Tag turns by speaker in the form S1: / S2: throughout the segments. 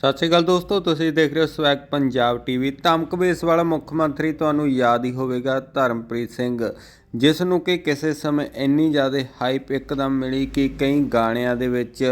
S1: ਸਤਿ ਸ਼੍ਰੀ ਅਕਾਲ ਦੋਸਤੋ ਤੁਸੀਂ ਦੇਖ ਰਹੇ ਹੋ ਸਵੈਗ ਪੰਜਾਬ ਟੀਵੀ ਧਮਕ ਬੇਸ ਵਾਲਾ ਮੁੱਖ ਮੰਤਰੀ ਤੁਹਾਨੂੰ ਯਾਦ ਹੀ ਹੋਵੇਗਾ ਧਰਮਪ੍ਰੀਤ ਸਿੰਘ ਜਿਸ ਨੂੰ ਕਿ ਕਿਸੇ ਸਮੇਂ ਇੰਨੀ ਜ਼ਿਆਦਾ ਹਾਈਪ ਇੱਕਦਮ ਮਿਲੀ ਕਿ ਕਈ ਗਾਣਿਆਂ ਦੇ ਵਿੱਚ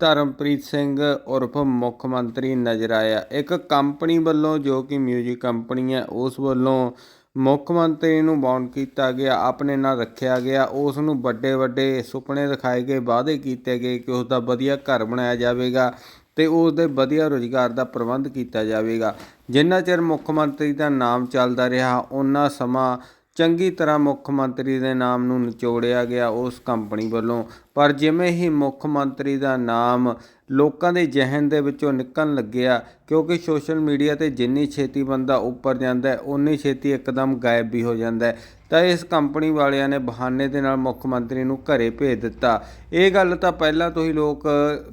S1: ਧਰਮਪ੍ਰੀਤ ਸਿੰਘ ਉਰਫ ਮੁੱਖ ਮੰਤਰੀ ਨਜ਼ਰ ਆਇਆ। ਇੱਕ ਕੰਪਨੀ ਵੱਲੋਂ ਜੋ ਕਿ 뮤직 ਕੰਪਨੀ ਹੈ ਉਸ ਵੱਲੋਂ ਮੁੱਖ ਮੰਤਰੀ ਨੂੰ ਬੌਂਡ ਕੀਤਾ ਗਿਆ, ਆਪਣੇ ਨਾਲ ਰੱਖਿਆ ਗਿਆ, ਉਸ ਨੂੰ ਵੱਡੇ ਵੱਡੇ ਸੁਪਨੇ ਦਿਖਾਏ ਗਏ, ਵਾਅਦੇ ਕੀਤੇ ਗਏ ਕਿ ਉਸ ਦਾ ਵਧੀਆ ਘਰ ਬਣਾਇਆ ਜਾਵੇਗਾ ਤੇ ਉਸ ਦੇ ਵਧੀਆ ਰੋਜ਼ਗਾਰ ਦਾ ਪ੍ਰਬੰਧ ਕੀਤਾ ਜਾਵੇਗਾ। ਜਿੰਨਾ ਚਿਰ ਮੁੱਖ ਮੰਤਰੀ ਦਾ ਨਾਮ ਚੱਲਦਾ ਰਿਹਾ ਉਹਨਾਂ ਸਮਾਂ ਚੰਗੀ ਤਰ੍ਹਾਂ ਮੁੱਖ ਮੰਤਰੀ ਦੇ ਨਾਮ ਨੂੰ ਨਿਚੋੜਿਆ ਗਿਆ ਉਸ ਕੰਪਨੀ ਵੱਲੋਂ। ਪਰ ਜਿਵੇਂ ਹੀ ਮੁੱਖ ਮੰਤਰੀ ਦਾ ਨਾਮ ਲੋਕਾਂ ਦੇ ਜ਼ਿਹਨ ਦੇ ਵਿੱਚੋਂ ਨਿਕਲਣ ਲੱਗਿਆ ਕਿਉਂਕਿ ਸੋਸ਼ਲ ਮੀਡੀਆ ਤੇ ਜਿੰਨੀ ਛੇਤੀ ਬੰਦਾ ਉੱਪਰ ਜਾਂਦਾ ਹੈ ਉਨੀ ਛੇਤੀ ਇੱਕਦਮ ਗਾਇਬ ਵੀ ਹੋ ਜਾਂਦਾ ਹੈ। ਤਾਂ ਇਸ ਕੰਪਨੀ ਵਾਲਿਆਂ ਨੇ ਬਹਾਨੇ ਦੇ ਨਾਲ ਮੁੱਖ ਮੰਤਰੀ ਨੂੰ ਘਰੇ ਭੇਜ ਦਿੱਤਾ। ਇਹ ਗੱਲ ਤਾਂ ਪਹਿਲਾਂ ਤੋਂ ਹੀ ਲੋਕ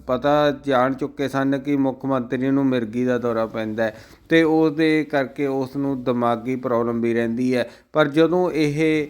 S1: ਪਤਾ ਜਾਣ ਚੁੱਕੇ ਸਨ ਕਿ ਮੁੱਖ ਮੰਤਰੀ ਨੂੰ ਮਿਰਗੀ ਦਾ ਦੌਰਾ ਪੈਂਦਾ ਹੈ ਤੇ ਉਸ ਦੇ ਕਰਕੇ ਉਸ ਨੂੰ ਦਿਮਾਗੀ ਪ੍ਰੋਬਲਮ ਵੀ ਰਹਿੰਦੀ ਹੈ। ਪਰ ਜਦੋਂ ਇਹ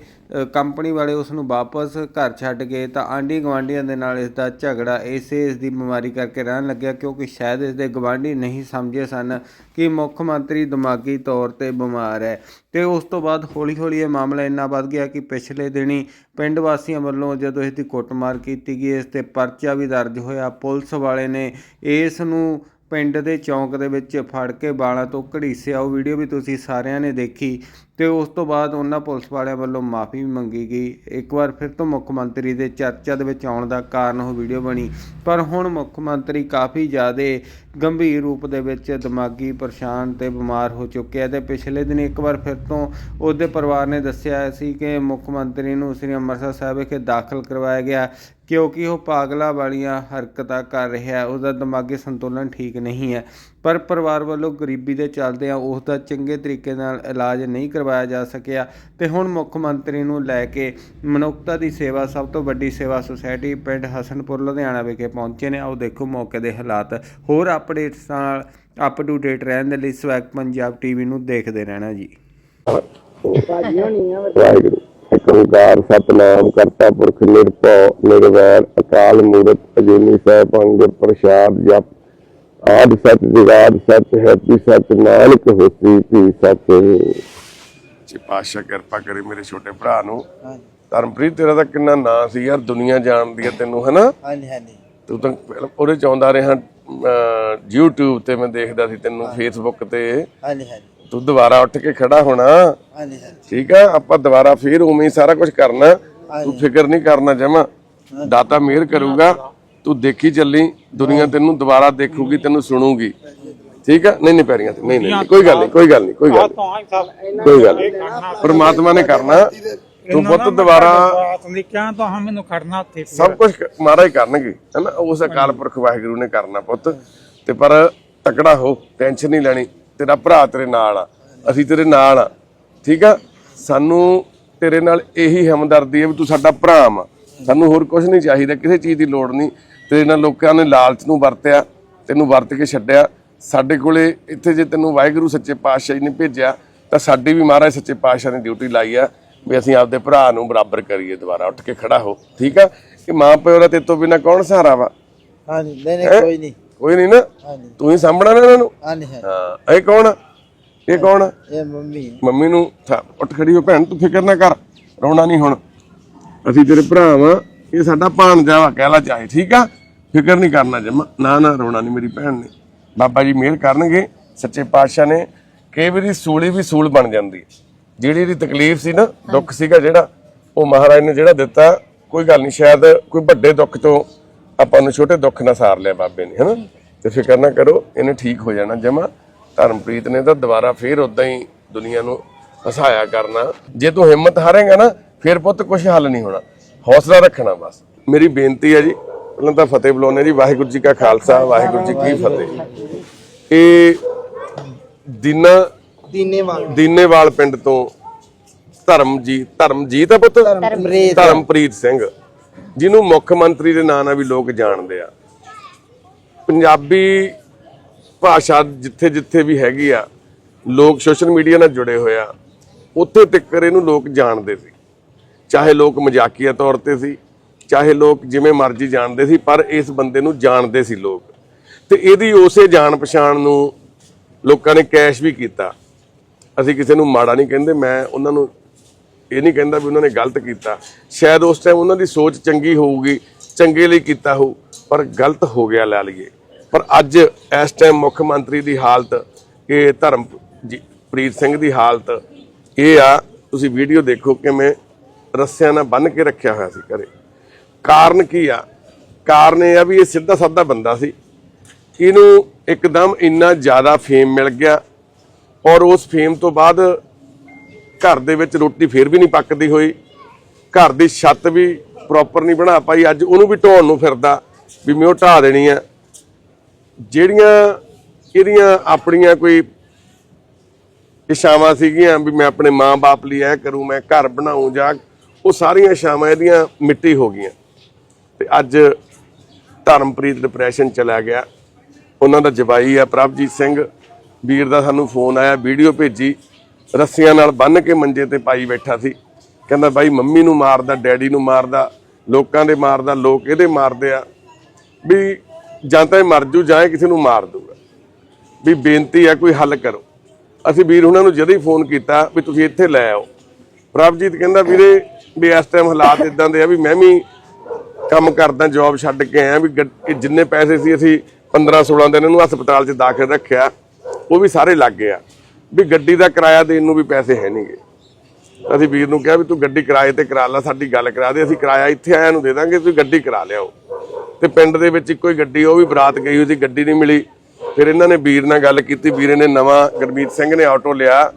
S1: ਕੰਪਨੀ ਵਾਲੇ ਉਸ ਨੂੰ ਵਾਪਸ ਘਰ ਛੱਡ ਗਏ ਤਾਂ ਆਂਢੀ ਗੁਆਂਢੀਆਂ ਦੇ ਨਾਲ ਇਸ ਦਾ ਝਗੜਾ ਇਸੇ ਇਸ ਦੀ ਬਿਮਾਰੀ ਕਰਕੇ ਰਹਿਣ ਲੱਗਿਆ ਕਿਉਂਕਿ ਸ਼ਾਇਦ ਇਸ ਦੇ ਗਵਾਂਢੀ ਨਹੀਂ ਸਮਝੇ ਸਨ ਕਿ ਮੁੱਖ ਮੰਤਰੀ ਦਿਮਾਗੀ ਤੌਰ ਤੇ ਬਿਮਾਰ ਹੈ। ਤੇ ਉਸ ਤੋਂ ਬਾਅਦ ਹੌਲੀ-ਹੌਲੀ ਇਹ ਮਾਮਲਾ ਇੰਨਾ ਵੱਧ ਗਿਆ ਕਿ ਪਿਛਲੇ ਦਿਨੀ ਪਿੰਡ ਵਾਸੀਆਂ ਵੱਲੋਂ ਜਦੋਂ ਇਸ ਦੀ ਕੁੱਟਮਾਰ ਕੀਤੀ ਗਈ ਇਸ ਤੇ ਪਰਚਾ ਵੀ ਦਰਜ ਹੋਇਆ। ਪੁਲਿਸ ਵਾਲੇ ਨੇ ਇਸ ਨੂੰ ਪਿੰਡ ਦੇ ਚੌਂਕ ਦੇ ਵਿੱਚ ਫੜ ਕੇ ਬਾਲਾਂ ਤੋਂ ਘੜੀਸਿਆ। ਉਹ ਵੀਡੀਓ ਵੀ ਤੁਸੀਂ ਸਾਰਿਆਂ ਨੇ ਦੇਖੀ। ਤੇ ਉਸ ਤੋਂ ਬਾਅਦ ਉਹਨਾਂ ਪੁਲਿਸ ਵਾਲਿਆਂ ਵੱਲੋਂ ਮਾਫੀ ਵੀ ਮੰਗੀ ਗਈ। ਇੱਕ ਵਾਰ ਫਿਰ ਤੋਂ ਮੁੱਖ ਮੰਤਰੀ ਦੇ ਚਰਚਾ ਦੇ ਵਿੱਚ ਆਉਣ ਦਾ ਕਾਰਨ ਉਹ ਵੀਡੀਓ ਬਣੀ। ਪਰ ਹੁਣ ਮੁੱਖ ਮੰਤਰੀ ਕਾਫੀ ਜ਼ਿਆਦਾ ਗੰਭੀਰ ਰੂਪ ਦੇ ਵਿੱਚ ਦਿਮਾਗੀ ਪਰੇਸ਼ਾਨ ਤੇ ਬਿਮਾਰ ਹੋ ਚੁੱਕਿਆ ਤੇ ਪਿਛਲੇ ਦਿਨ ਇੱਕ ਵਾਰ ਫਿਰ ਤੋਂ ਉਹਦੇ ਪਰਿਵਾਰ ਨੇ ਦੱਸਿਆ ਸੀ ਕਿ ਮੁੱਖ ਮੰਤਰੀ ਨੂੰ ਸ੍ਰੀ ਅੰਮ੍ਰਿਤਸਰ ਸਾਹਿਬ ਵਿਖੇ ਦਾਖਲ ਕਰਵਾਇਆ ਗਿਆ ਕਿਉਂਕਿ ਉਹ ਪਾਗਲਾ ਵਾਲੀਆਂ ਹਰਕਤਾਂ ਕਰ ਰਿਹਾ ਹੈ ਉਹਦਾ ਦਿਮਾਗੀ ਸੰਤੁਲਨ ਠੀਕ ਨਹੀਂ ਹੈ। ਪਰ ਪਰਿਵਾਰ ਵੱਲੋਂ ਗਰੀਬੀ ਦੇ ਚੱਲਦੇ ਆ ਉਸ ਦਾ ਚੰਗੇ ਤਰੀਕੇ ਨਾਲ ਇਲਾਜ ਨਹੀਂ ਕਰਵਾਇਆ ਜਾ ਸਕਿਆ ਤੇ ਹੁਣ ਮੁੱਖ ਮੰਤਰੀ ਨੂੰ ਲੈ ਕੇ ਮਨੁੱਖਤਾ ਦੀ ਸੇਵਾ ਸਭ ਤੋਂ ਵੱਡੀ ਸੇਵਾ ਸੁਸਾਇਟੀ ਪਿੰਡ ਹਸਨਪੁਰ, ਲੁਧਿਆਣਾ ਵਿਖੇ ਪਹੁੰਚੇ ਨੇ। ਆਓ ਦੇਖੋ ਮੌਕੇ ਦੇ ਹਾਲਾਤ। ਹੋਰ ਅਪਡੇਟਸ ਨਾਲ ਅਪ ਟੂ ਡੇਟ ਰਹਿਣ ਦੇ ਲਈ ਸਵੈਗ ਪੰਜਾਬ ਟੀਵੀ ਨੂੰ ਦੇਖਦੇ ਰਹਿਣਾ ਜੀ।
S2: ਵਾਹਿਗੁਰੂ ਓੰਕਾਰ ਸਤਨਾਮ ਕਰਤਾ ਪੁਰਖ ਨਿਰਭਉ, ਨਿਰਵੈਰ, ਅਕਾਲ ਮੂਰਤ, ਅਜੂਨੀ ਸਾਹਿਬ ਅੰਗੁਰ ਪ੍ਰਸਾਦ ਜਪ ਆਦ ਸਚ ਜੁਗਾਦ ਸਚ ਹੈ ਪੀ ਸਚ ਨਾਨਕ ਹੋਸੀ ਪੀ ਸਚ ਜੀ ਪਾਸ਼ਾ ਕਿਰਪਾ ਕਰੇ ਮੇਰੇ ਛੋਟੇ ਭਰਾ ਨੂੰ। ਧਰਮਪ੍ਰੀਤ ਤੇਰਾ ਤਾਂ ਕਿੰਨਾ ਨਾਂ ਸੀ ਯਾਰ ਦੁਨੀਆ ਜਾਣਦੀ ਹੈ ਤੈਨੂੰ ਹਨਾ?
S3: ਹਾਂਜੀ ਹਾਂਜੀ।
S2: ਤੂੰ ਤਾਂ ਉਹਦੇ ਚ ਆਉਂਦਾ ਰਿਹਾ YouTube ਤੇ ਮੈਂ ਦੇਖਦਾ ਸੀ ਤੈਨੂੰ Facebook ਤੇ।
S3: ਹਾਂਜੀ ਹਾਂਜੀ।
S2: ਤੂੰ ਦੁਬਾਰਾ ਉੱਠ ਕੇ ਖੜਾ ਹੋਣਾ।
S3: ਹਾਂਜੀ ਹਾਂਜੀ।
S2: ਠੀਕ ਆ ਆਪਾਂ ਦੁਬਾਰਾ ਫੇਰ ਉਵੇਂ ਹੀ ਸਾਰਾ ਕੁਝ ਕਰਨਾ। ਤੂੰ ਫਿਕਰ ਨਹੀਂ ਕਰਨਾ ਜਮਾ। ਦਾਤਾ ਮਿਹਰ ਕਰੂਗਾ। ਤੂੰ ਦੇਖੀ ਚੱਲੀ ਦੁਨੀਆ ਤੈਨੂੰ ਦੁਬਾਰਾ ਦੇਖੂਗੀ ਤੈਨੂੰ ਸੁਣੂਗੀ। ਠੀਕ ਆ? ਨਹੀਂ ਨਹੀਂ ਪੈਰੀਆਂ ਤੇ ਨਹੀਂ ਨਹੀਂ ਕੋਈ ਗੱਲ ਨਹੀਂ ਕੋਈ ਗੱਲ ਨਹੀਂ ਕੋਈ ਗੱਲ ਕੋਈ ਗੱਲ ਪਰਮਾਤਮਾ ਨੇ ਕਰਨਾ। ਤੂੰ ਪੁੱਤ ਦੁਬਾਰਾ
S4: ਲਿਖਿਆ ਤਾਂ ਹਾਂ ਮੈਨੂੰ ਖੜਨਾ ਉੱਥੇ
S2: ਸਭ ਕੁਝ ਮਹਾਰਾਜ ਕਰਨਗੇ ਹੈਨਾ ਉਸ ਅਕਾਲ ਪੁਰਖ ਵਾਹਿਗੁਰੂ ਨੇ ਕਰਨਾ ਪੁੱਤ। ਤੇ ਪਰ ਤਕੜਾ ਹੋ ਟੈਨਸ਼ਨ ਨਹੀਂ ਲੈਣੀ। ਤੇਰਾ ਭਰਾ ਤੇਰੇ ਨਾਲ ਆ। ਅਸੀਂ ਤੇਰੇ ਨਾਲ ਆ। ਠੀਕ ਆ? ਸਾਨੂੰ ਤੇਰੇ ਨਾਲ ਇਹੀ ਹਮਦਰਦੀ ਹੈ ਵੀ ਤੂੰ ਸਾਡਾ ਭਰਾ ਆ ਸਾਨੂੰ ਹੋਰ ਕੁਝ ਨਹੀਂ ਚਾਹੀਦਾ ਕਿਸੇ ਚੀਜ਼ ਦੀ ਲੋੜ ਨਹੀਂ। ਤੇਰੇ ਨਾਲ ਲੋਕਾਂ ਨੇ ਲਾਲਚ ਨੂੰ ਵਰਤਿਆ ਤੈਨੂੰ ਵਰਤ ਕੇ ਛੱਡਿਆ। ਸਾਡੇ ਕੋਲੇ ਇੱਥੇ ਜੇ ਤੈਨੂੰ ਵਾਹਿਗੁਰੂ ਸੱਚੇ ਪਾਤਸ਼ਾਹ ਜੀ ਨੇ ਭੇਜਿਆ ਤਾਂ ਸਾਡੀ ਵੀ ਮਹਾਰਾਜ ਸੱਚੇ ਪਾਤਸ਼ਾਹ ਨੇ ਡਿਊਟੀ ਲਾਈ ਆ ਵੀ ਅਸੀਂ ਆਪਦੇ ਭਰਾ ਨੂੰ ਬਰਾਬਰ ਕਰੀਏ ਦੁਬਾਰਾ ਉੱਠ ਕੇ ਖੜਾ ਹੋ। ਠੀਕ ਆ? ਕਿ ਮਾਂ ਪਿਓ ਦਾ ਤੇਰੇ ਤੋਂ ਬਿਨਾ ਕੌਣ ਸਹਾਰਾ ਵਾ?
S3: ਹਾਂਜੀ ਨਹੀਂ ਨਹੀਂ ਕੋਈ ਨਹੀਂ।
S2: ਕੋਈ ਨਹੀਂ ਨਾ?
S3: ਹਾਂਜੀ।
S2: ਤੂੰ ਹੀ ਸਾਂਭਣਾ ਨਾ ਇਹਨਾਂ ਨੂੰ?
S3: ਹਾਂਜੀ
S2: ਹਾਂ ਇਹ ਕੌਣ? ਇਹ ਕੌਣ?
S3: ਇਹ ਮੰਮੀ।
S2: ਮੰਮੀ ਨੂੰ ਉੱਠ ਖੜੀ ਹੋ ਭੈਣ ਤੂੰ ਫਿਕਰ ਨਾ ਕਰ ਰੋਣਾ ਨਹੀਂ ਹੁਣ। ਅਸੀਂ ਤੇਰੇ ਭਰਾ ਵਾਂ ਇਹ ਸਾਡਾ ਭਾਣਜਾ ਵਾ ਕਹਿ ਲਾ ਚਾਹੇ ਠੀਕ ਆ? ਫਿਕਰ ਨਹੀਂ ਕਰਨਾ ਜਮਾ ਨਾ ਨਾ ਰੋਣਾ ਨਹੀਂ ਮੇਰੀ ਭੈਣ ਨੇ। ਬਾਬਾ ਜੀ ਮਿਹਰ ਕਰਨਗੇ ਸੱਚੇ ਪਾਤਸ਼ਾਹ ਨੇ ਕਈ ਵਾਰੀ ਸੂਲੀ ਵੀ ਸੂਲ ਬਣ ਜਾਂਦੀ ਹੈ। ਜਿਹੜੀ ਇਹਦੀ ਤਕਲੀਫ ਸੀ ਨਾ ਦੁੱਖ ਸੀਗਾ ਜਿਹੜਾ ਉਹ ਮਹਾਰਾਜ ਨੇ ਜਿਹੜਾ ਦਿੱਤਾ ਕੋਈ ਗੱਲ ਨਹੀਂ ਸ਼ਾਇਦ ਕੋਈ ਵੱਡੇ ਦੁੱਖ ਤੋਂ ਆਪਾਂ ਨੂੰ ਛੋਟੇ ਦੁੱਖ ਨਾਲ ਸਾਰ ਲਿਆ ਬਾਬੇ ਨੇ ਹਨਾ? ਤੇ ਫਿਕਰ ਨਾ ਕਰੋ ਇਹਨੇ ਠੀਕ ਹੋ ਜਾਣਾ ਜਮਾ। ਧਰਮਪ੍ਰੀਤ ਨੇ ਤਾਂ ਦੁਬਾਰਾ ਫੇਰ ਉਦਾਂ ਹੀ ਦੁਨੀਆ ਨੂੰ ਹਸਾਇਆ ਕਰਨਾ। ਜੇ ਤੂੰ ਹਿੰਮਤ ਹਾਰੇਗਾ ਨਾ ਫਿਰ ਪੁੱਤ ਕੁਝ ਹੱਲ ਨਹੀਂ ਹੋਣਾ। ਹੌਸਲਾ ਰੱਖਣਾ ਬਸ। ਮੇਰੀ ਬੇਨਤੀ ਹੈ ਜੀ ਪਹਿਲਾਂ ਤਾਂ ਫਤਿਹ ਬੁਲਾਉਣੇ ਜੀ ਵਾਹਿਗੁਰੂ ਜੀ ਕਾ ਖਾਲਸਾ ਵਾਹਿਗੁਰੂ ਜੀ ਕੀ ਫਤਿਹ। ਇਹ ਦਿਨਾ
S3: ਦੀਨੇ ਵਾਂਗ
S2: ਦੀਨੇਵਾਲ ਪਿੰਡ ਤੋਂ ਧਰਮਜੀਤ ਧਰਮਜੀਤ ਆ ਪੁੱਤ?
S3: ਧਰਮਪ੍ਰੀਤ।
S2: ਸਿੰਘ। ਜਿਹਨੂੰ ਮੁੱਖ ਮੰਤਰੀ ਦੇ ਨਾਂ ਨਾਲ ਵੀ ਲੋਕ ਜਾਣਦੇ ਆ। ਪੰਜਾਬੀ ਭਾਸ਼ਾ ਜਿੱਥੇ ਜਿੱਥੇ ਵੀ ਹੈਗੀ ਆ ਲੋਕ ਸੋਸ਼ਲ ਮੀਡੀਆ ਨਾਲ ਜੁੜੇ ਹੋਏ ਆ ਉੱਥੇ ਤੱਕ ਇਹਨੂੰ ਲੋਕ ਜਾਣਦੇ ਸੀ। ਚਾਹੇ ਲੋਕ ਮਜ਼ਾਕੀਆ ਤੌਰ ਤੇ ਸੀ ਚਾਹੇ ਲੋਕ ਜਿਵੇਂ ਮਰਜ਼ੀ ਜਾਣਦੇ ਸੀ, ਪਰ ਇਸ ਬੰਦੇ ਨੂੰ ਜਾਣਦੇ ਸੀ ਲੋਕ। ਤੇ ਇਹਦੀ ਉਸੇ ਜਾਣ ਪਛਾਣ ਨੂੰ ਲੋਕਾਂ ਨੇ ਕੈਸ਼ ਵੀ ਕੀਤਾ। ਅਸੀਂ ਕਿਸੇ ਨੂੰ ਮਾੜਾ ਨਹੀਂ ਕਹਿੰਦੇ, ਮੈਂ ਉਹਨਾਂ ਨੂੰ ਇਹ ਨਹੀਂ ਕਹਿੰਦਾ ਵੀ ਉਹਨਾਂ ਨੇ ਗਲਤ ਕੀਤਾ। ਸ਼ਾਇਦ ਉਸ ਟਾਈਮ ਉਹਨਾਂ ਦੀ ਸੋਚ ਚੰਗੀ ਹੋਊਗੀ, ਚੰਗੇ ਲਈ ਕੀਤਾ ਹੋਊ, ਪਰ ਗਲਤ ਹੋ ਗਿਆ ਲੈ ਲਈਏ। ਪਰ ਅੱਜ ਇਸ ਟਾਈਮ ਮੁੱਖ ਮੰਤਰੀ ਦੀ ਹਾਲਤ ਇਹ ਧਰਮ ਜੀ- ਪ੍ਰੀਤ ਸਿੰਘ ਦੀ ਹਾਲਤ ਇਹ ਆ। ਤੁਸੀਂ ਵੀਡੀਓ ਦੇਖੋ ਕਿਵੇਂ ਰੱਸਿਆਂ ਨਾਲ ਬੰਨ ਕੇ ਰੱਖਿਆ ਹੋਇਆ ਸੀ ਘਰੇ। ਕਾਰਨ ਕੀ ਆ? ਕਾਰਨ ਇਹ ਆ ਵੀ ਇਹ ਸਿੱਧਾ ਸਾਦਾ ਬੰਦਾ ਸੀ। ਇਹਨੂੰ ਇੱਕਦਮ ਇੰਨਾ ਜ਼ਿਆਦਾ ਫੇਮ ਮਿਲ ਗਿਆ ਔਰ ਉਸ ਫੇਮ ਤੋਂ ਬਾਅਦ ਘਰ ਦੇ ਵਿੱਚ ਰੋਟੀ ਫੇਰ ਵੀ ਨਹੀਂ ਪੱਕਦੀ ਹੋਈ। ਘਰ ਦੀ ਛੱਤ ਵੀ ਪ੍ਰੋਪਰ ਨਹੀਂ ਬਣਾ ਪਾਈ। ਅੱਜ ਉਹਨੂੰ ਵੀ ਢੋਣ ਨੂੰ ਫਿਰਦਾ ਵੀ ਮੈਂ ਉਹ ਢਾ ਦੇਣੀ ਆ। ਜਿਹੜੀਆਂ ਇਹਦੀਆਂ ਆਪਣੀਆਂ ਕੋਈ ਇਸ਼ਾਵਾਂ ਸੀਗੀਆਂ ਵੀ ਮੈਂ ਆਪਣੇ ਮਾਂ-ਬਾਪ ਲਈ ਇਹ ਕਰੂੰ, ਮੈਂ ਘਰ ਬਣਾਉਂ ਜਾਂ ਉਹ ਸਾਰੀਆਂ ਇਸ਼ਾਵਾਂ ਇਹਦੀਆਂ ਮਿੱਟੀ ਹੋ ਗਈਆਂ। ਤੇ ਅੱਜ ਧਰਮਪ੍ਰੀਤ ਡਿਪਰੈਸ਼ਨ ਚਲਾ ਗਿਆ। ਉਹਨਾਂ ਦਾ ਜਵਾਈ ਆ ਪ੍ਰਭਜੀਤ ਸਿੰਘ। ਵੀਰ ਦਾ ਸਾਨੂੰ ਫੋਨ ਆਇਆ, ਵੀਡੀਓ ਭੇਜੀ। ਰੱਸੀਆਂ ਨਾਲ ਬੰਨ ਕੇ ਮੰਜੇ ਤੇ ਪਾਈ ਬੈਠਾ ਸੀ। ਕਹਿੰਦਾ, ਬਾਈ, ਮੰਮੀ ਨੂੰ ਮਾਰਦਾ, ਡੈਡੀ ਨੂੰ ਮਾਰਦਾ, ਲੋਕਾਂ ਦੇ ਮਾਰਦਾ, ਲੋਕ ਇਹਦੇ ਮਾਰਦੇ ਆ। ਵੀ ਜਾਂ ਤਾਂ ਇਹ ਮਰ ਜੂ ਜਾਂ ਇਹ ਕਿਸੇ ਨੂੰ ਮਾਰ ਦੂਗਾ ਵੀ ਬੇਨਤੀ ਆ, ਕੋਈ ਹੱਲ ਕਰੋ। ਅਸੀਂ ਵੀਰ ਉਹਨਾਂ ਨੂੰ ਜਦੋਂ ਹੀ ਫੋਨ ਕੀਤਾ ਵੀ ਤੁਸੀਂ ਇੱਥੇ ਲੈ ਆਓ। ਪ੍ਰਭਜੀਤ ਕਹਿੰਦਾ, ਵੀਰੇ, ਵੀ ਇਸ ਟਾਈਮ ਹਾਲਾਤ ਇਦਾਂ ਦੇ ਆ ਵੀ ਮੈਂ ਵੀ ਕੰਮ ਕਰਦਾ ਜੌਬ ਛੱਡ ਕੇ ਆਇਆ ਵੀ ਗੱਡ- ਜਿੰਨੇ ਪੈਸੇ ਸੀ ਅਸੀਂ 15 16 ਦਿਨ ਇਹਨੂੰ ਹਸਪਤਾਲ 'ਚ ਦਾਖਲ ਰੱਖਿਆ, ਉਹ ਵੀ ਸਾਰੇ ਲੱਗ ਗਏ ਆ ਵੀ ਗੱਡੀ ਦਾ ਕਿਰਾਇਆ ਦੇਣ ਨੂੰ ਵੀ ਪੈਸੇ ਹੈ ਨਹੀਂਗੇ ਅਸੀਂ ਵੀਰ ਨੂੰ ਕਿਹਾ ਵੀ ਤੂੰ ਗੱਡੀ ਕਿਰਾਏ ਤੇ ਕਰਾ ਲੈ, ਸਾਡੀ ਗੱਲ ਕਰਾ ਦੇ, ਅਸੀਂ ਕਿਰਾਇਆ ਇੱਥੇ ਆਇਆ ਨੂੰ ਦੇ ਦਾਂਗੇ, ਤੁਸੀਂ ਗੱਡੀ ਕਰਾ ਲਿਆਓ। ਤੇ ਪਿੰਡ ਦੇ ਵਿੱਚ ਇੱਕੋ ਹੀ ਗੱਡੀ, ਉਹ ਵੀ ਬਰਾਤ ਗਈ ਹੋਈ ਸੀ, ਗੱਡੀ ਨਹੀਂ ਮਿਲੀ। ਫਿਰ ਇਹਨਾਂ ਨੇ ਵੀਰ ਨਾਲ ਗੱਲ ਕੀਤੀ, ਵੀਰੇ ਨੇ ਨਵਾਂ ਗੁਰਮੀਤ ਸਿੰਘ ਨੇ ਆਟੋ ਲਿਆ।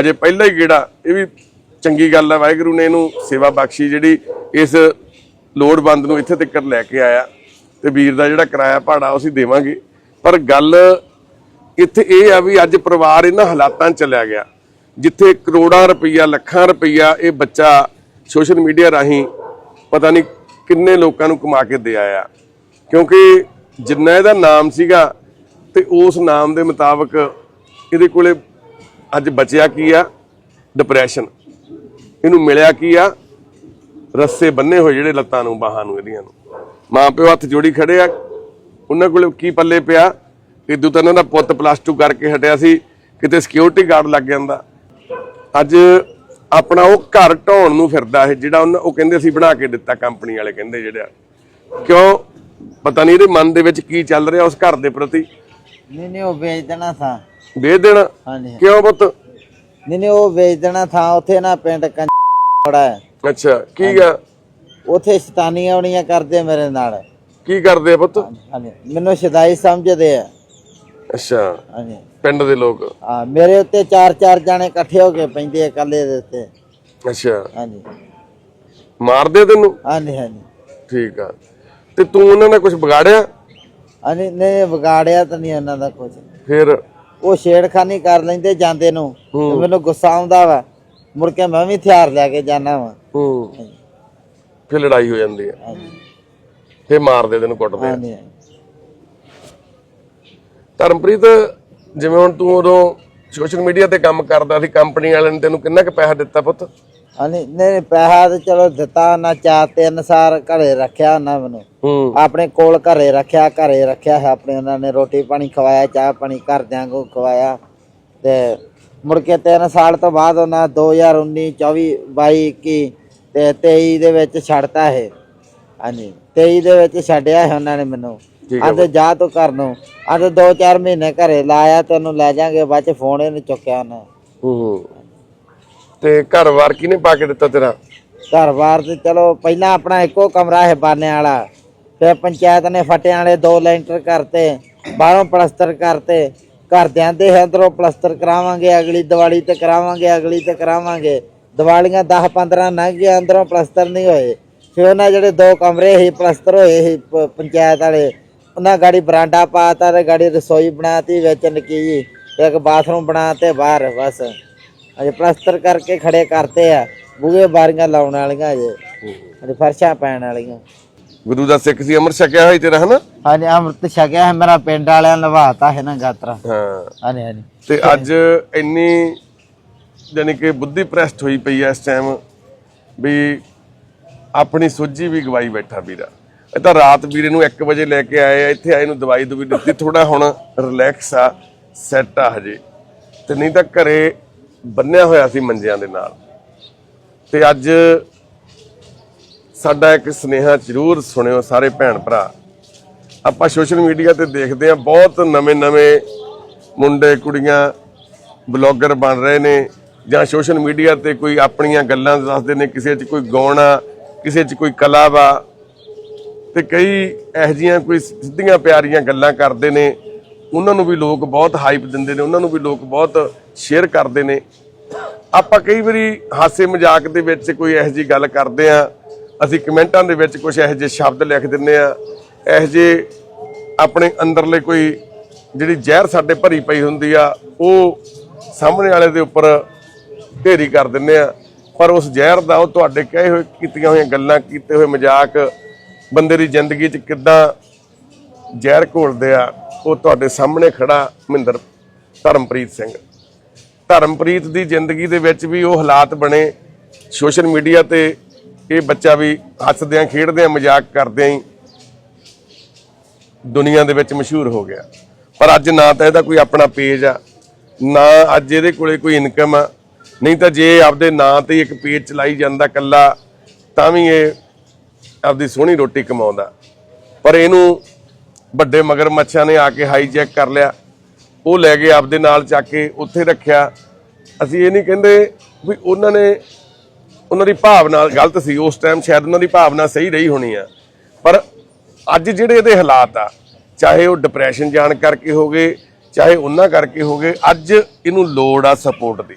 S2: ਹਜੇ ਪਹਿਲਾ ਹੀ ਗੇੜਾ, ਇਹ ਵੀ ਚੰਗੀ ਗੱਲ ਹੈ ਵਾਹਿਗੁਰੂ ਨੇ ਇਹਨੂੰ ਸੇਵਾ ਬਖਸ਼ੀ ਜਿਹੜੀ ਇਸ ਲੋੜਵੰਦ ਨੂੰ ਇੱਥੇ ਤੱਕ ਲੈ ਕੇ ਆਇਆ ਤੇ ਵੀਰ ਦਾ ਜਿਹੜਾ ਕਿਰਾਇਆ ਭਾੜਾ ਅਸੀਂ ਦੇਵਾਂਗੇ। ਪਰ ਗੱਲ ਇੱਥੇ ਇਹ ਆ ਵੀ ਅੱਜ ਪਰਿਵਾਰ ਇਹਨਾਂ ਹਾਲਾਤਾਂ 'ਚ ਚਲਿਆ ਗਿਆ, ਜਿੱਥੇ ਕਰੋੜਾਂ ਰੁਪਈਆ, ਲੱਖਾਂ ਰੁਪਈਆ ਇਹ ਬੱਚਾ ਸੋਸ਼ਲ ਮੀਡੀਆ ਰਾਹੀਂ ਪਤਾ ਨਹੀਂ ਕਿੰਨੇ ਲੋਕਾਂ ਨੂੰ ਕਮਾ ਕੇ ਦੇ ਆਇਆ। ਕਿਉਂਕਿ ਜਿੰਨਾ ਇਹਦਾ ਨਾਮ ਸੀਗਾ ਤੇ ਉਸ ਨਾਮ ਦੇ ਮੁਤਾਬਕ ਇਹਦੇ ਕੋਲੇ ਅੱਜ ਬਚਿਆ ਕੀ ਆ? ਡਿਪਰੈਸ਼ਨ ਇਹਨੂੰ ਮਿਲਿਆ ਕੀ ਆ? ਰੱਸੇ ਬੰਨੇ ਹੋਏ ਜਿਹੜੇ ਲੱਤਾਂ ਨੂੰ ਬਾਹਾਂ ਨੂੰ ਇਹਦੀਆਂ ਨੂੰ। ਮਾਂ ਪਿਓ ਹੱਥ ਜੋੜੀ ਖੜੇ ਆ। ਉਹਨਾਂ ਕੋਲ ਕੀ ਪੱਲੇ ਪਿਆ? ਇਦੋਂ ਤਾਂ ਇਹਨਾਂ ਦਾ ਪੁੱਤ ਪਲੱਸ 2 ਕਰਕੇ ਹਟਿਆ ਸੀ। ਕਿਤੇ ਸਿਕਿਉਰਿਟੀ ਗਾਰਡ ਲੱਗ ਜਾਂਦਾ। ਅੱਜ ਆਪਣਾ ਉਹ ਘਰ ਢਾਉਣ ਨੂੰ ਫਿਰਦਾ ਇਹ ਜਿਹੜਾ ਉਹ ਕਹਿੰਦੇ ਸੀ ਬਣਾ ਕੇ ਦਿੱਤਾ ਕੰਪਨੀ ਵਾਲੇ ਕਹਿੰਦੇ ਜਿਹੜਾ ਕਿਉਂ? ਪਤਾ ਨਹੀਂ ਇਹਦੇ ਮਨ ਦੇ ਵਿੱਚ ਕੀ ਚੱਲ ਰਿਹਾ ਉਸ ਘਰ ਦੇ ਪ੍ਰਤੀ।
S3: ਨਹੀਂ ਨਹੀਂ ਉਹ ਵੇਚ ਦੇਣਾ ਥਾ।
S2: ਵੇਚ ਦੇਣਾ? ਕਿਉਂ ਪੁੱਤ?
S3: ਨਹੀਂ ਨਹੀਂ ਉਹ ਵੇਚ ਦੇਣਾ ਥਾ। ਉੱਥੇ ਨਾ ਪਿੰਡ ਕੰੜਾ
S2: ਅੱਛਾ ਕੀ ਗਾ
S3: ਉੱਥੇ ਸ਼ੈਤਾਨੀਆਂ ਆਉਣੀਆਂ ਕਰਦੇ ਮੇਰੇ ਨਾਲ।
S2: ਕੀ ਕਰਦੇ ਆ ਪੁੱਤ?
S3: ਹਾਂਜੀ ਮੈਨੂੰ ਸ਼ਦਾਈ ਸਮਝਦੇ ਆ।
S2: ਅੱਛਾ
S3: ਹਾਂਜੀ।
S2: ਪਿੰਡ ਦੇ ਲੋਕ।
S3: ਹਾਂ ਮੇਰੇ ਉੱਤੇ ਚਾਰ ਚਾਰ ਜਾਣੇ ਇਕੱਠੇ ਹੋ ਕੇ ਪੈਂਦੇ ਆ ਇਕੱਲੇ ਦੇ ਉੱਤੇ।
S2: ਅੱਛਾ।
S3: ਹਾਂਜੀ।
S2: ਮਾਰਦੇ ਤੈਨੂੰ?
S3: ਹਾਂਜੀ ਹਾਂਜੀ।
S2: ਠੀਕ ਆ। ਤੇ ਤੂੰ ਉਹਨਾਂ ਦਾ ਕੁਝ ਵਿਗਾੜਿਆ?
S3: ਹਾਂਜੀ ਨਹੀਂ ਵਿਗਾੜਿਆ ਤਾਂ ਨਹੀਂ ਉਹਨਾਂ ਦਾ ਕੁਝ
S2: ਫਿਰ?
S3: ਉਹ ਛੇੜਖਾਨੀ ਕਰ ਲੈਂਦੇ ਜਾਂਦੇ ਨੂੰ। ਤੇ ਮੈਨੂੰ ਗੁੱਸਾ ਆਉਂਦਾ ਵਾ। ਮੁੜ ਕੇ ਮੈਂ ਵੀ ਹਥਿਆਰ ਲੈ ਕੇ ਜਾਣਾ ਵਾ।
S2: ਹੂੰ। ਫਿਰ ਲੜਾਈ ਹੋ ਜਾਂਦੀ ਹੈ ਫਿਰ ਮਾਰਦੇ ਤੈਨੂੰ ਕੁੱਟਦੇ ਆ।
S3: ਹਾਂਜੀ
S2: ਧਰਮਪ੍ਰੀਤ ਜਿਵੇਂ ਹੁਣ ਤੂੰ ਉਦੋਂ ਸੋਸ਼ਲ ਮੀਡੀਆ ਤੇ ਕੰਮ ਕਰਦਾ ਸੀ ਕੰਪਨੀ ਵਾਲਿਆਂ ਨੇ ਤੈਨੂੰ ਕਿੰਨਾ ਕੁ ਪੈਸਾ ਦਿੱਤਾ ਪੁੱਤ?
S3: ਹਾਂਜੀ ਨਹੀਂ ਪੈਸਾ ਤਾਂ ਚਲੋ ਦਿੱਤਾ ਨਾ ਚਾਰ ਤੇ ਅਨਸਾਰ ਘਰੇ ਰੱਖਿਆ ਉਹਨਾਂ ਮੈਨੂੰ।
S2: ਹੂੰ।
S3: ਆਪਣੇ ਕੋਲ ਘਰੇ ਰੱਖਿਆ ਘਰੇ ਰੱਖਿਆ ਹੈ ਆਪਣੇ ਉਹਨਾਂ ਨੇ ਰੋਟੀ ਪਾਣੀ ਖਵਾਇਆ ਚਾਹ ਪਾਣੀ ਘਰਦਿਆਂ ਕੋ ਖਵਾਇਆ ਤੇ ਮੁੜ ਕੇ 3 ਸਾਲ ਤੋਂ ਬਾਅਦ ਉਹਨਾਂ 2019 24 22 21 ਤੇ 23 ਦੇ ਵਿੱਚ ਛੱਡਤਾ ਇਹ। ਹਾਂਜੀ 23 ਦੇ ਵਿੱਚ ਛੱਡਿਆ ਹੈ ਉਹਨਾਂ ਨੇ ਮੈਨੂੰ। ਆਂਦੇ ਜਾ ਤੂੰ ਘਰ ਨੂੰ। ਆਂਦੇ 2-4 ਮਹੀਨੇ ਘਰੇ ਲਾਇਆ ਤੈਨੂੰ ਲੈ ਜਾਾਂਗੇ ਬਾਅਦ ਚ ਫੋਨ ਨਹੀਂ ਚੁੱਕਿਆ ਉਹਨਾਂ।
S2: ਹੂੰ ਤੇ ਘਰ-ਵਾਰ ਕਿਹਨੇ ਪਾ ਕੇ ਦਿੱਤਾ ਤੇਰਾ?
S3: ਘਰ-ਬਾਰ ਤੇ ਚਲੋ ਪਹਿਲਾਂ ਆਪਣਾ ਇੱਕੋ ਕਮਰਾ ਹੈ ਬਾਨੇ ਵਾਲਾ। ਫਿਰ ਪੰਚਾਇਤ ਨੇ ਫਟਿਆਂ ਵਾਲੇ ਦੋ ਲੈਂਟਰ ਕਰਤੇ ਬਾਹਰੋਂ ਪਲਸਤਰ ਕਰਤੇ। ਘਰਦਿਆਂ ਦੇ ਅੰਦਰੋਂ ਪਲਸਤਰ ਕਰਾਵਾਂਗੇ ਅਗਲੀ ਦੀਵਾਲੀ ਤੇ ਕਰਾਵਾਂਗੇ ਅਗਲੀ ਤੇ ਕਰਾਵਾਂਗੇ। ਦੀਵਾਲੀਆਂ 10 15 ਲੰਘ ਗਏ ਅੰਦਰੋਂ ਪਲਸਤਰ ਨਹੀਂ ਹੋਏ। ਫਿਰ ਉਹਨਾਂ ਜਿਹੜੇ ਦੋ ਕਮਰੇ ਸੀ ਪਲਸਤਰ ਹੋਏ ਸੀ ਪੰਚਾਇਤ ਵਾਲੇ ਉਹਨਾਂ ਗਾੜੀ ਬਰਾਂਡਾ ਪਾਤਾ ਤੇ ਗਾੜੀ ਰਸੋਈ ਬਣਾਤੀ ਵਿੱਚ ਨਿੱਕੀ ਜੀ ਇੱਕ ਬਾਥਰੂਮ ਬਣਾਤੇ ਬਾਹਰ ਬਸ। ਅਜੇ ਪਲਸਤਰ ਕਰਕੇ ਖੜੇ ਕਰਤੇ ਆ। ਬੂਹੇ ਬਾਰੀਆਂ ਲਾਉਣ ਵਾਲੀਆਂ ਅਜੇ। ਅਜੇ ਫਰਸ਼ਾਂ ਪੈਣ ਵਾਲੀਆਂ।
S2: ਗੁਰੂ ਦਾ ਸਿੱਖ ਸੀ ਅਮਰ ਛਕਿਆ ਹੋਈ ਤੇਰਾ ਹਨਾ?
S3: ਹਾਂਜੀ ਅੰਮ੍ਰਿਤ ਛਕਿਆ ਹੈ ਮੇਰਾ ਪਿੰਡ ਵਾਲਿਆਂ ਲਵਾਤਾ ਹੈ ਨਾ ਗਾਤਰਾ।
S2: ਹਾਂ।
S3: ਹਾਂਜੀ ਹਾਂਜੀ।
S2: ਤੇ ਅੱਜ ਇੰਨੀ ਯਾਨੀ ਕਿ ਬੁੱਧੀ ਪ੍ਰੈਸਟ ਹੋਈ ਪਈ ਐ ਇਸ ਟਾਈਮ ਵੀ ਆਪਣੀ ਸੋਝੀ ਵੀ ਗਵਾਈ ਬੈਠਾ ਵੀਰਾ। ਇਹ ਤਾਂ ਰਾਤ ਵੀਰੇ ਨੂੰ 1 ਵਜੇ ਲੈ ਕੇ ਆਏ ਆ ਇੱਥੇ ਆਏ ਨੂੰ ਦਵਾਈ ਦਵਾਈ ਦਿੱਤੀ ਥੋੜਾ ਹੁਣ ਰਿਲੈਕਸ ਆ ਸੈੱਟ ਆ ਹਜੇ। ਤੇ ਨਹੀਂ ਤਾਂ ਘਰੇ ਬੰਨਿਆ ਹੋਇਆ ਸੀ ਮੰਜਿਆਂ ਦੇ ਨਾਲ। ਤੇ ਅੱਜ ਸਾਡਾ ਇੱਕ ਸੁਨੇਹਾ ਜ਼ਰੂਰ ਸੁਣਿਓ ਸਾਰੇ ਭੈਣ ਭਰਾ। ਆਪਾਂ ਸੋਸ਼ਲ ਮੀਡੀਆ ਤੇ ਦੇਖਦੇ ਆ ਬਹੁਤ ਨਵੇਂ-ਨਵੇਂ ਮੁੰਡੇ, ਕੁੜੀਆਂ, ਬਲੌਗਰ ਬਣ ਰਹੇ ਨੇ ਜਾਂ ਸੋਸ਼ਲ ਮੀਡੀਆ ਤੇ ਕੋਈ ਆਪਣੀਆਂ ਗੱਲਾਂ ਦੱਸਦੇ ਨੇ, ਕਿਸੇ 'ਚ ਕੋਈ ਗਾਉਣਾ, ਕਿਸੇ 'ਚ ਕੋਈ ਕਲਾ ਵਾ। ਤੇ ਕਈ ਇਹੋ ਜਿਹੀਆਂ ਕੋਈ ਸਿੱਧੀਆਂ ਪਿਆਰੀਆਂ ਗੱਲਾਂ ਕਰਦੇ ਨੇ, ਉਹਨਾਂ ਨੂੰ ਵੀ ਲੋਕ ਬਹੁਤ ਹਾਈਪ ਦਿੰਦੇ ਨੇ, ਉਹਨਾਂ ਨੂੰ ਵੀ ਲੋਕ ਬਹੁਤ ਸ਼ੇਅਰ ਕਰਦੇ ਨੇ। ਆਪਾਂ ਕਈ ਵਾਰੀ ਹਾਸੇ ਮਜ਼ਾਕ ਦੇ ਵਿੱਚ ਕੋਈ ਇਹੋ ਜਿਹੀ ਗੱਲ ਕਰਦੇ ਆ ਅਸੀਂ ਕਮੈਂਟਾਂ ਦੇ ਵਿੱਚ ਕੁਝ ਇਹੋ ਜਿਹੇ ਸ਼ਬਦ ਲਿਖ ਦਿੰਨੇ ਆ। ਇਹੋ ਜਿਹੇ ਆਪਣੇ ਅੰਦਰਲੇ ਕੋਈ ਜਿਹੜੀ ਜ਼ਹਿਰ ਸਾਡੇ ਭਰੀ ਪਈ ਹੁੰਦੀ ਆ, ਉਹ ਸਾਹਮਣੇ ਵਾਲੇ ਦੇ ਉੱਪਰ ਢੇਰੀ ਕਰ ਦਿੰਨੇ ਆ। ਪਰ ਉਸ ਜ਼ਹਿਰ ਦਾ ਉਹ ਤੁਹਾਡੇ ਕਹੇ ਹੋਏ ਕੀਤੀਆਂ ਹੋਈਆਂ ਗੱਲਾਂ, ਕੀਤੇ ਹੋਏ ਮਜ਼ਾਕ, ਬੰਦੇ ਦੀ ਜ਼ਿੰਦਗੀ 'ਚ ਕਿੱਦਾਂ ਜ਼ਹਿਰ ਘੋਲਦੇ ਆ, ਉਹ ਤੁਹਾਡੇ ਸਾਹਮਣੇ ਖੜਾ ਮਹਿੰਦਰ ਧਰਮਪ੍ਰੀਤ ਸਿੰਘ। ਧਰਮਪ੍ਰੀਤ ਦੀ ਜ਼ਿੰਦਗੀ ਦੇ ਵਿੱਚ ਵੀ ਉਹ ਹਾਲਾਤ ਬਣੇ। ਸੋਸ਼ਲ ਮੀਡੀਆ ਤੇ ਇਹ ਬੱਚਾ ਵੀ ਹੱਸਦਿਆਂ, ਖੇਡਦਿਆਂ, ਮਜ਼ਾਕ ਕਰਦਿਆਂ ਹੀ ਦੁਨੀਆ ਦੇ ਵਿੱਚ ਮਸ਼ਹੂਰ ਹੋ ਗਿਆ। ਪਰ ਅੱਜ ਨਾ ਤਾਂ ਇਹਦਾ ਕੋਈ ਆਪਣਾ ਪੇਜ ਆ, ਨਾ ਅੱਜ ਇਹਦੇ ਕੋਲੇ ਕੋਈ ਇਨਕਮ ਆ, ਨਹੀਂ ਤਾਂ ਜੇ ਆਪਦੇ ਨਾਂ ਤੇ ਇੱਕ ਪੇਜ ਚਲਾਈ ਜਾਂਦਾ ਕੱਲਾ ਤਾਂ ਵੀ ਇਹ ਆਪਦੀ ਸੋਹਣੀ ਰੋਟੀ ਕਮਾਉਂਦਾ। ਪਰ ਇਹਨੂੰ ਵੱਡੇ ਮਗਰਮੱਛਾਂ ਨੇ ਆ ਕੇ ਹਾਈਜੈਕ ਕਰ ਲਿਆ। ਉਹ ਲੈ ਗਏ ਆਪਦੇ ਨਾਲ ਚੱਕ ਕੇ ਉੱਥੇ ਰੱਖਿਆ। ਅਸੀਂ ਇਹ ਨਹੀਂ ਕਹਿੰਦੇ ਵੀ ਉਹਨਾਂ ਨੇ ਉਹਨਾਂ ਦੀ ਭਾਵਨਾ ਗਲਤ ਸੀ, ਉਸ ਟਾਈਮ ਸ਼ਾਇਦ ਉਹਨਾਂ ਦੀ ਭਾਵਨਾ ਸਹੀ ਰਹੀ ਹੋਣੀ ਆ। ਪਰ ਅੱਜ ਜਿਹੜੇ ਇਹਦੇ ਹਾਲਾਤ ਆ, ਚਾਹੇ ਉਹ ਡਿਪਰੈਸ਼ਨ ਜਾਣ ਕਰਕੇ ਹੋਗੇ ਚਾਹੇ ਉਹਨਾਂ ਕਰਕੇ ਹੋਗੇ ਅੱਜ ਇਹਨੂੰ ਲੋੜ ਆ ਸਪੋਰਟ ਦੀ।